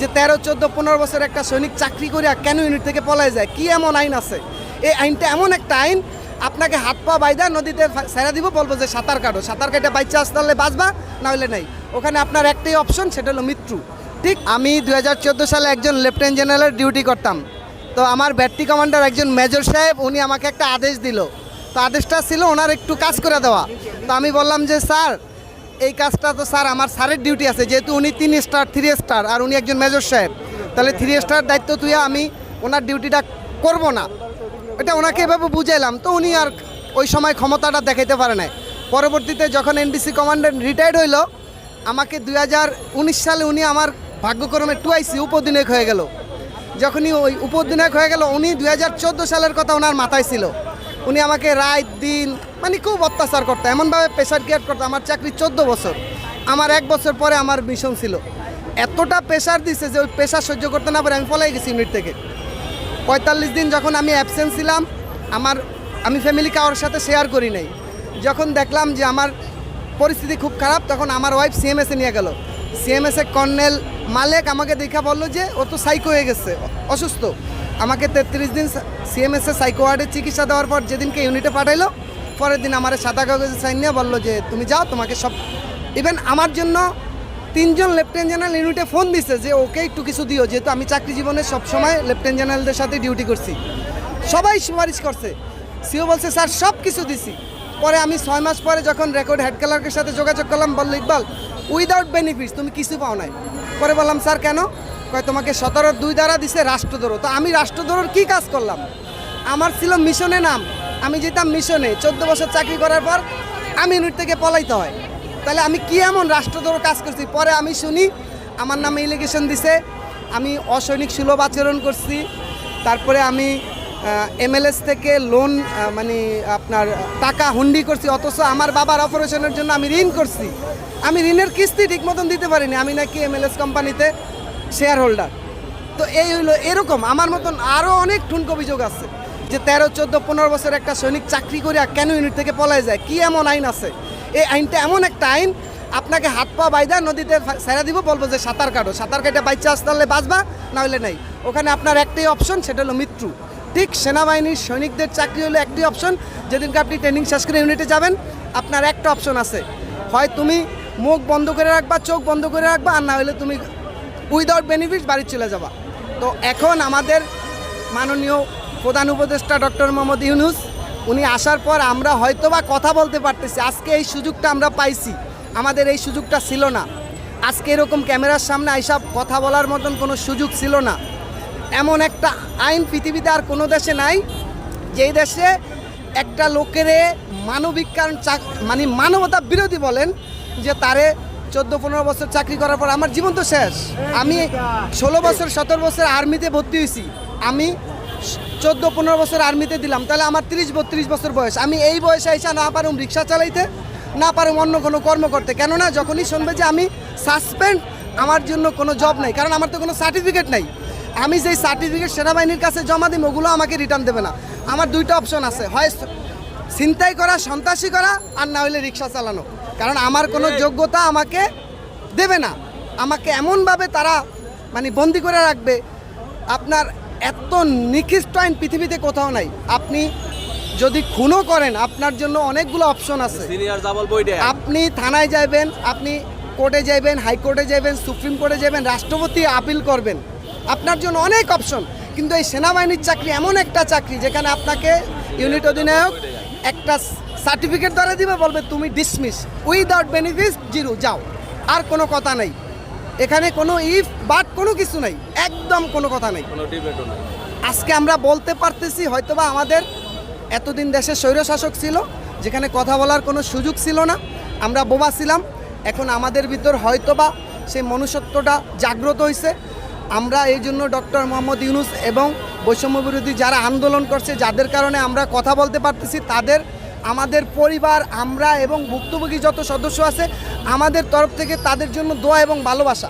যে তেরো, চোদ্দ, পনেরো বছর একটা সৈনিক চাকরি করিয়া কেন ইউনিট থেকে পলায় যায়? কি এমন আইন আছে? এই আইনটা এমন একটা আইন, আপনাকে হাত পা বাইদা নদীতে ছেড়ে দিব, বলব যে সাঁতার কাটো। সাঁতার কেটে বাইচে আসতে হলে বাঁচবা না হলে নেই। ওখানে আপনার একটাই অপশন সেটা হলো মৃত্যু। ঠিক আমি দু হাজার চোদ্দ সালে একজন লেফটেন্যান্ট জেনারেলের ডিউটি করতাম। তো আমার ব্যাটরি কমান্ডার একজন মেজর সাহেব, উনি আমাকে একটা আদেশ দিল। তো আদেশটা ছিল ওনার একটু কাজ করে দেওয়া। তো আমি বললাম যে, স্যার এই কাজটা তো স্যার, আমার স্যারের ডিউটি আছে। যেহেতু উনি তিন স্টার থ্রি স্টার আর উনি একজন মেজর সাহেব তাহলে থ্রি স্টার দায়িত্ব তুই আমি ওনার ডিউটিটা করব না। এটা ওনাকে এভাবে বুঝাইলাম, তো উনি আর ওই সময় ক্ষমতাটা দেখাইতে পারে নাই। পরবর্তীতে যখন এনডিসি কমান্ডার রিটায়ার্ড হইল, আমাকে দু হাজার উনিশ সালে উনি আমার ভাগ্যক্রমে টুয়াইসি উপদিনায়ক হয়ে গেল। যখনই ওই উপদিনায়ক হয়ে গেল, উনি দুই হাজার চোদ্দ সালের কথা ওনার মাথায় ছিল। উনি আমাকে রাত দিন মানে খুব অত্যাচার করতো, এমনভাবে প্রেশার ক্রিয়েট করতো। আমার চাকরি চোদ্দ বছর, আমার এক বছর পরে আমার মিশন ছিল। এতটা প্রেশার দিছে যে ওই প্রেশার সহ্য করতে না পারে, আমি পলাই গেছি ইউনিট থেকে। পঁয়তাল্লিশ দিন যখন আমি অ্যাবসেন্ট ছিলাম, আমার, আমি ফ্যামিলি কারোর সাথে শেয়ার করি নাই। যখন দেখলাম যে আমার পরিস্থিতি খুব খারাপ, তখন আমার ওয়াইফ সিএমএসে নিয়ে গেল। সিএমএসে কর্নেল মালেক আমাকে দেখা বলল যে, ও তো সাইকো হয়ে গেছে, অসুস্থ। আমাকে তেত্রিশ দিন সিএমএসে সাইকো ওয়ার্ডে চিকিৎসা দেওয়ার পর যেদিনকে ইউনিটে পাঠাইলো, পরের দিন আমার সাদা কাগজে সাইন নিয়ে বলল যে, তুমি যাও, তোমাকে সব ইভেন আমার জন্য তিনজন লেফটেন্যান্ট জেনারেল ইউনিটে ফোন দিছে যে, ওকে একটু কিছু দিও, যেহেতু আমি চাকরি জীবনে সবসময় লেফটেন্যান্ট জেনারেলদের সাথে ডিউটি করছি। সবাই সুপারিশ করছে। সিও বলছে, স্যার, সব কিছু দিছি। পরে আমি ছয় মাস পরে যখন রেকর্ড হেড ক্লার্কের সাথে যোগাযোগ করলাম, বলল, ইকবাল উইদাউট বেনিফিটস তুমি কিছু পাও নাই। পরে বললাম, স্যার, কেন? কয়, তোমাকে সতেরোর দুই দ্বারা দিছে রাষ্ট্রদ্রোহ। তো আমি রাষ্ট্রদ্রোহর কী কাজ করলাম? আমার ছিল মিশনে নাম। আমি যেতাম মিশনে। চোদ্দ বছর চাকরি করার পর আমি ইউনিট থেকে পলাইতে হয়। তাহলে আমি কি এমন রাষ্ট্রদ্রোহ কাজ করছি? পরে আমি শুনি, আমার নামে ইলিগেশন দিছে। আমি অসৈনিক সুলভ আচরণ করছি। তারপরে আমি এমএলএস থেকে লোন মানে আপনার টাকা হুন্ডি করছি। অথচ আমার বাবার অপারেশনের জন্য আমি ঋণ করছি। আমি ঋণের কিস্তি ঠিক মতন দিতে পারিনি। আমি নাকি এমএলএস কোম্পানিতে শেয়ার হোল্ডার তো এই হইল এরকম, আমার মতন আরও অনেক ঠুনক অভিযোগ আছে যে তেরো, চোদ্দ, পনেরো বছর একটা সৈনিক চাকরি করে কেন ইউনিট থেকে পলায় যায়? কি এমন আইন আছে? এই আইনটা এমন একটা আইন, আপনাকে হাত পা বাইদা নদীতে ছেড়ে দিব, বলব যে সাঁতার কাটো। সাঁতার কেটে বাইচে আসতে বাঁচবা না হলে নেই। ওখানে আপনার একটাই অপশন সেটা হলো মৃত্যু। ঠিক সেনাবাহিনীর সৈনিকদের চাকরি হলো একটি অপশন যেদিনকে আপনি ট্রেনিং শেষ করে ইউনিটে যাবেন, আপনার একটা অপশন আছে। হয় তুমি মুখ বন্ধ করে রাখবা, চোখ বন্ধ করে রাখবা, আর না হলে তুমি উইদাউট বেনিফিট বাড়ি চলে যাবা। তো এখন আমাদের মাননীয় প্রধান উপদেষ্টা ডক্টর মোহাম্মদ ইউনুস, উনি আসার পর আমরা হয়তোবা কথা বলতে পারতেছি, আজকে এই সুযোগটা আমরা পাইছি। আমাদের এই সুযোগটা ছিল না। আজকে এরকম ক্যামেরার সামনে আইসব কথা বলার মতন কোনো সুযোগ ছিল না। এমন একটা আইন পৃথিবীতে আর কোনো দেশে নাই, যেই দেশে একটা লোকেরে মানবিক কারণ চাক- মানে মানবতা বিরোধী বলেন, যে তারে চোদ্দ, পনেরো বছর চাকরি করার পর আমার জীবন তো শেষ। আমি ষোলো বছর, সতেরো বছর আর্মিতে ভর্তি হয়েছি। আমি চোদ্দ, পনেরো বছর আর্মিতে দিলাম। তাহলে আমার তিরিশ, বত্রিশ বছর বয়স। আমি এই বয়সে এসে না পারুম রিক্সা চালাইতে, না পারুম অন্য কোনো কর্ম করতে। কেননা যখনই শুনবে যে আমি সাসপেন্ড, আমার জন্য কোনো জব নাই। কারণ আমার তো কোনো সার্টিফিকেট নাই। আমি যেই সার্টিফিকেট সেনাবাহিনীর কাছে জমা দিই ওগুলো আমাকে রিটার্ন দেবে না। আমার দুইটা অপশন আছে। হয় ছিনতাই করা, সন্ত্রাসী করা, আর না হলে রিক্সা চালানো। কারণ আমার কোনো যোগ্যতা আমাকে দেবে না। আমাকে এমনভাবে তারা মানে বন্দি করে রাখবে। আপনার এত নিকৃষ্ট আইন পৃথিবীতে কোথাও নাই। আপনি যদি খুনও করেন আপনার জন্য অনেকগুলো অপশন আছে। আপনি থানায় যাবেন আপনি কোর্টে যাবেন হাইকোর্টে যাবেন সুপ্রিম কোর্টে যাবেন রাষ্ট্রপতি আপিল করবেন। আপনার জন্য অনেক অপশন। কিন্তু এই সেনাবাহিনীর চাকরি এমন একটা চাকরি যেখানে আপনাকে ইউনিট অধিনায়ক একটা সার্টিফিকেট ধরে দিবে বলবে তুমি ডিসমিস উইদাউট বেনিফিট জিরো যাও। আর কোনো কথা নাই। এখানে কোনো ইফ বাট কোনো কিছু নাই। একদম কোনো কথা নাই। নাই। আজকে আমরা বলতে পারতেছি হয়তোবা আমাদের এতদিন দেশে স্বৈরশাসক ছিল যেখানে কথা বলার কোনো সুযোগ ছিল না। আমরা বোবা ছিলাম। এখন আমাদের ভিতর হয়তোবা সেই মনুষ্যত্বটা জাগ্রত হয়েছে আমরা এই জন্য ডক্টর মোহাম্মদ ইউনুস এবং বৈষম্য বিরোধী যারা আন্দোলন করছে যাদের কারণে আমরা কথা বলতে পারতেছি তাদের আমাদের পরিবার, আমরা এবং ভুক্তভোগী যত সদস্য আছে, আমাদের তরফ থেকে তাদের জন্য দোয়া এবং ভালোবাসা।